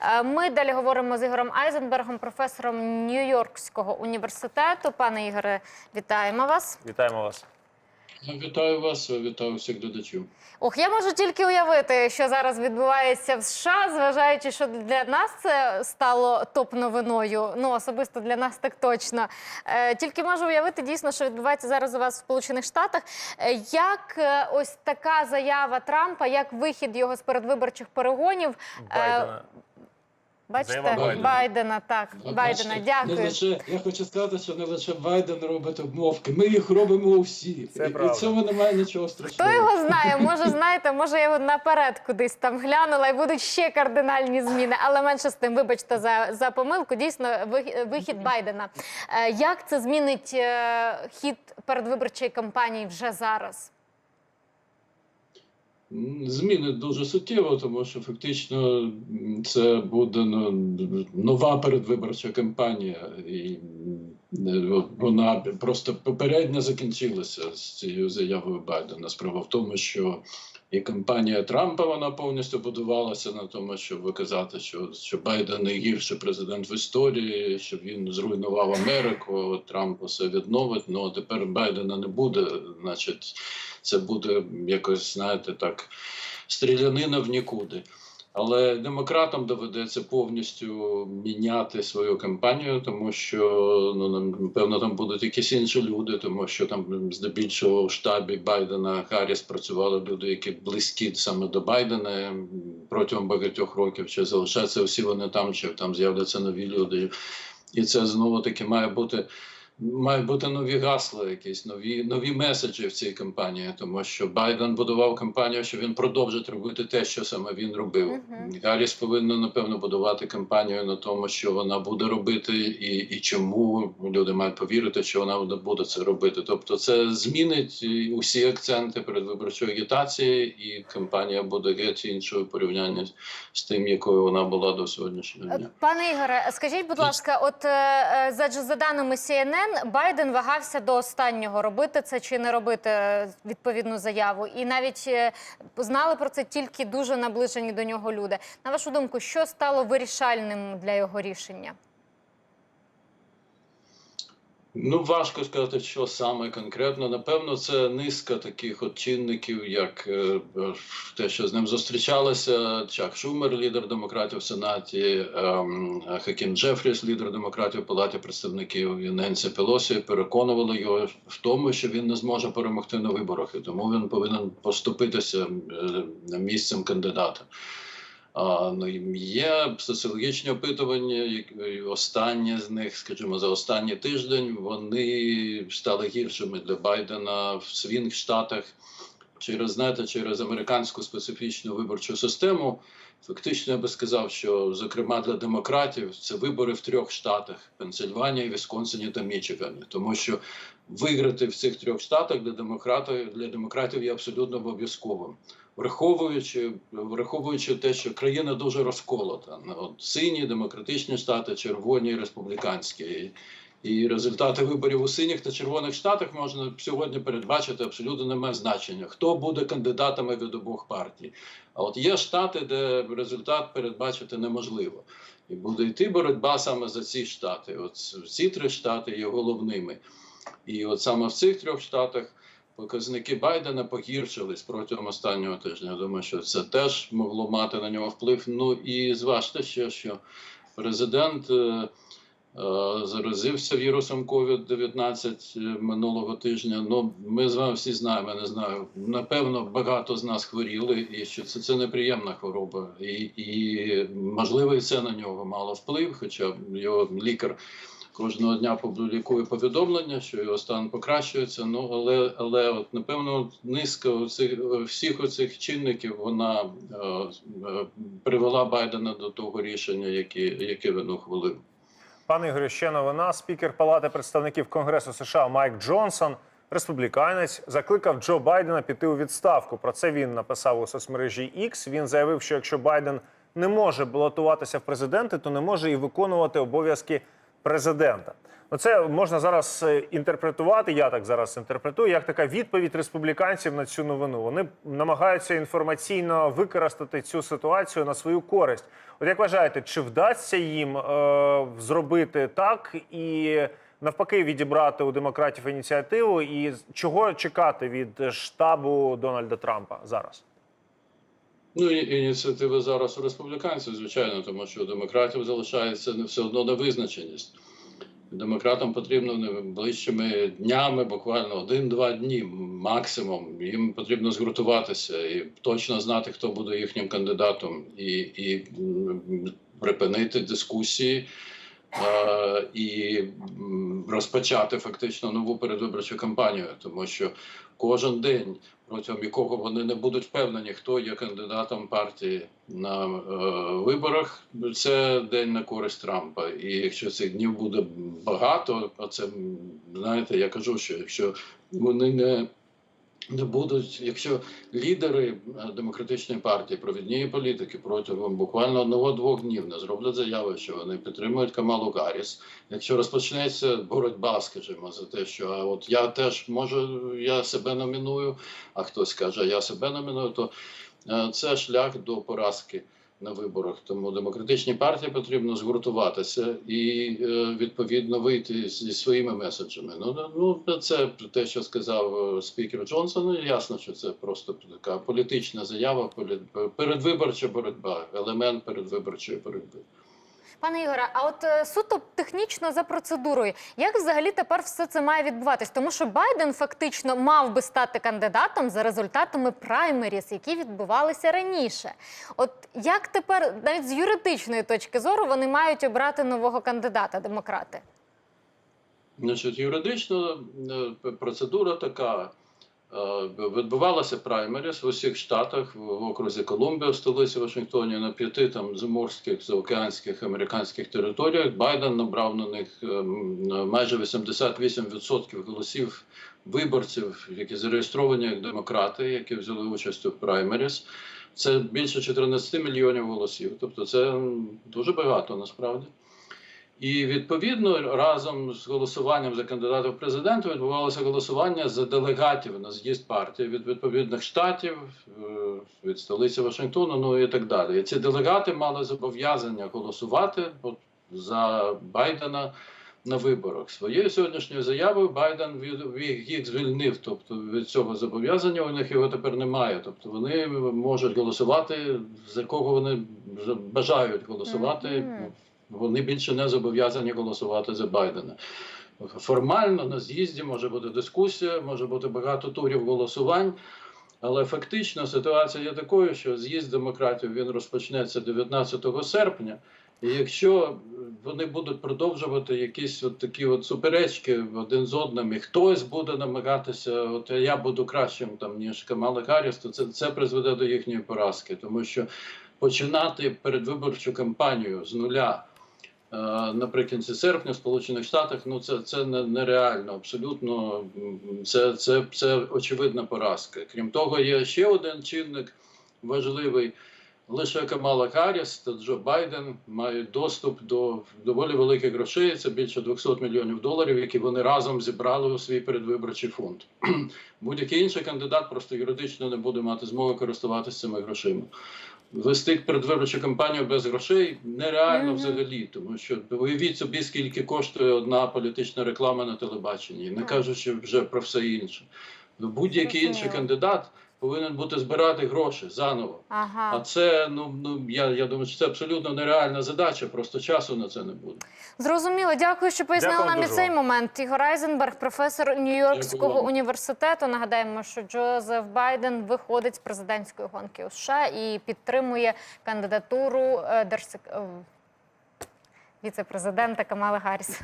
Е, Ми далі говоримо з Ігорем Айзенбергом, професором Нью-Йоркського університету. Пане Ігоре, вітаємо вас. Вітаємо вас. Вітаю вас, вітаю всіх глядачів. Ох, я можу тільки уявити, що зараз відбувається в США, зважаючи, що для нас це стало топ-новиною. Ну особисто для нас так точно. Е, тільки можу уявити дійсно, що відбувається зараз у вас в Сполучених Штатах. Е, як е, ось така заява Трампа, як вихід його з передвиборчих перегонів. е, Байдена. Бачите, Заява Байдена. Байдена. так, Байдена, бачите, дякую. Не лише, я хочу сказати, що не лише Байден робить обмовки, ми їх робимо усі. Це і правда. в цьому немає нічого страшного. Хто його знає? Може, знаєте, може я його наперед кудись там глянула і будуть ще кардинальні зміни. Але менше з тим, вибачте за, за помилку. Дійсно, вих- вихід Байдена. Е, Як це змінить е, хід передвиборчої кампанії вже зараз? Зміни дуже суттєво, тому що фактично це буде ну, нова передвиборча кампанія, і вона просто попередньо закінчилася з цією заявою Байдена. Справа в тому, що і кампанія Трампа вона повністю будувалася на тому, щоб виказати, що, що Байден найгірший президент в історії, що він зруйнував Америку, Трамп усе відновить. Ну а тепер Байдена не буде, значить, це буде якось, знаєте, так, стрілянина в нікуди. Але демократам доведеться повністю міняти свою кампанію, тому що ну напевно там будуть якісь інші люди, тому що там здебільшого в штабі Байдена Харріс працювали люди, які близькі саме до Байдена протягом багатьох років. Чи залишаться всі вони там, чи там з'являться нові люди, і це знову таки має бути. Мають бути нові гасла, якісь нові нові меседжі в цій кампанії, тому що Байден будував кампанію, що він продовжить робити те, що саме він робив. Мгм. Гарріс повинна напевно будувати кампанію на тому, що вона буде робити, і, і чому люди мають повірити, що вона буде- це робити. Тобто, це змінить усі акценти передвиборчої агітації, і кампанія буде геть іншою в порівнянні з тим, якою вона була до сьогоднішнього дня. Пане Ігоре, скажіть, будь ласка, от е, е, за, за даними CNN, Байден вагався до останнього робити це чи не робити відповідну заяву, і навіть е, знали про це тільки дуже наближені до нього люди. На вашу думку, що стало вирішальним для його рішення? Ну, важко сказати, що саме конкретно. Напевно, це низка таких от чинників, як е, е, те, що з ним зустрічалися Чак Шумер, лідер демократів в Сенаті, ем, Хакім Джефріс, лідер демократів в Палаті представників Ненсі Пелосі, переконували його в тому, що він не зможе перемогти на виборах, і тому він повинен поступитися е, місцем кандидата. А, ну, є соціологічні опитування, які останні з них, скажімо, за останній тиждень вони стали гіршими для Байдена в свінг штатах через знаєте, через американську специфічну виборчу систему. Фактично, я би сказав, що зокрема для демократів це вибори в трьох штатах: Пенсильванії, Вісконсині та Мічигані, тому що виграти в цих трьох штатах для демократів для демократів є абсолютно обов'язковим враховуючи, враховуючи те, що країна дуже розколота. Ну, От сині демократичні штати, червоні республіканські. І, результати виборів у синіх та червоних штатах можна сьогодні передбачити абсолютно немає значення, хто буде кандидатами від обох партій. А от є штати, де результат передбачити неможливо. І буде йти боротьба саме за ці штати. От ці три штати є головними. І от саме в цих трьох штатах показники Байдена погіршились протягом останнього тижня. Думаю, що це теж могло мати на нього вплив. Ну і зважте ще, що президент. Е, е, Заразився вірусом COVID-19 минулого тижня. Ну, ми з вами всі знаємо, не знаю. Напевно, багато з нас хворіли, і що це, це неприємна хвороба. І, і можливо, і це на нього мало вплив, хоча його лікар кожного дня публікує повідомлення, що його стан покращується. Ну але але от напевно низка оцих всіх оцих чинників вона е, е, привела Байдена до того рішення, яке, яке він ухвалив. Пане Ігорю, ще новина. Спікер Палати представників Конгресу США Майк Джонсон, республіканець, закликав Джо Байдена піти у відставку. Про це він написав у соцмережі X. Він заявив, що якщо Байден не може балотуватися в президенти, то не може і виконувати обов'язки президента. Ну, це можна зараз е, інтерпретувати. Я так зараз інтерпретую, як така відповідь республіканців на цю новину. Вони намагаються інформаційно використати цю ситуацію на свою користь. От як вважаєте, чи вдасться їм е, зробити так і навпаки відібрати у демократів ініціативу? І чого чекати від штабу Дональда Трампа зараз? Ну, ініціативи зараз у республіканців, звичайно, тому що у демократів залишається не все одно невизначеність. Демократам потрібно найближчими днями, буквально один-два дні максимум. Їм потрібно згуртуватися і точно знати, хто буде їхнім кандидатом, і, і припинити дискусії. Е, І розпочати фактично нову передвиборчу кампанію, тому що кожен день, протягом якого вони не будуть впевнені, хто є кандидатом партії на е, виборах, це день на користь Трампа. І якщо цих днів буде багато, а це знаєте, я кажу, що якщо вони не не будуть, якщо лідери е, демократичної партії, провідні політики протягом буквально одного-двох днів не зроблять заяви, що вони підтримують Камалу Гарріс. Якщо розпочнеться боротьба, скажімо, за те, що а от я теж можу, я себе номіную, а хтось каже, я себе номіную, то е, це шлях до поразки на виборах. Тому демократичній партії потрібно згуртуватися і е, відповідно вийти зі своїми меседжами. Ну ну це те, що сказав е, спікер Джонсон. Ну, Ясно, що це просто така політична заява, передвиборча боротьба, елемент передвиборчої боротьби. Пане Ігоре, а от е, суто технічно за процедурою, як взагалі тепер все це має відбуватись? Тому що Байден фактично мав би стати кандидатом за результатами праймеріс, які відбувалися раніше. От як тепер, навіть з юридичної точки зору, вони мають обрати нового кандидата, демократи? Значить, юридично е, процедура така. Е, Відбувалася праймеріс в усіх штатах в окрузі Колумбія, в столиці Вашингтоні, на п'яти там заморських, заокеанських американських територіях. Байден набрав на них е, майже 88% голосів виборців, які зареєстровані як демократи, які взяли участь у праймеріс. Це більше 14 мільйонів голосів. Тобто це дуже багато насправді. І відповідно разом з голосуванням за кандидата в президента відбувалося голосування за делегатів на з'їзд партії від відповідних штатів, е, від столиці Вашингтону, ну і так далі. І ці делегати мали зобов'язання голосувати от, за Байдена на виборах. Своєю сьогоднішньою заявою Байден від- їх звільнив. Тобто від цього зобов'язання у них його тепер немає. Тобто вони можуть голосувати за кого вони бажають голосувати. Вони більше не зобов'язані голосувати за Байдена. Формально на з'їзді може бути дискусія, може бути багато турів голосувань. Але фактично ситуація є такою, що з'їзд демократів він розпочнеться 19 серпня. І якщо вони будуть продовжувати якісь от такі от суперечки один з одним, і хтось буде намагатися, от я буду кращим там ніж Камала Гарріс, то це, це призведе до їхньої поразки, тому що починати передвиборчу кампанію з нуля. Е, Наприкінці серпня в Сполучених Штатах ну це, це нереально, абсолютно це, це, це очевидна поразка. Крім того, є ще один чинник важливий. Лише Камала Гарріс та Джо Байден мають доступ до доволі великих грошей. Це більше 200 мільйонів доларів, які вони разом зібрали у свій передвиборчий фонд. Будь-який інший кандидат просто юридично не буде мати змоги користуватися цими грошима. Вести передвиборчу кампанію без грошей нереально Мгм. взагалі, тому що уявіть собі, скільки коштує одна політична реклама на телебаченні, не кажучи вже про все інше. Будь-який інший кандидат повинен бути збирати гроші заново. А це ну ну я, я думаю, що це абсолютно нереальна задача, просто часу на це не буде. Зрозуміло, дякую, що пояснили Дякую нам і цей момент. Ігор Айзенберг, професор Нью-Йоркського університету. Нагадаємо, що Джозеф Байден виходить з президентської гонки у США і підтримує кандидатуру е, держсек... е, віце-президента Камали Гарріс.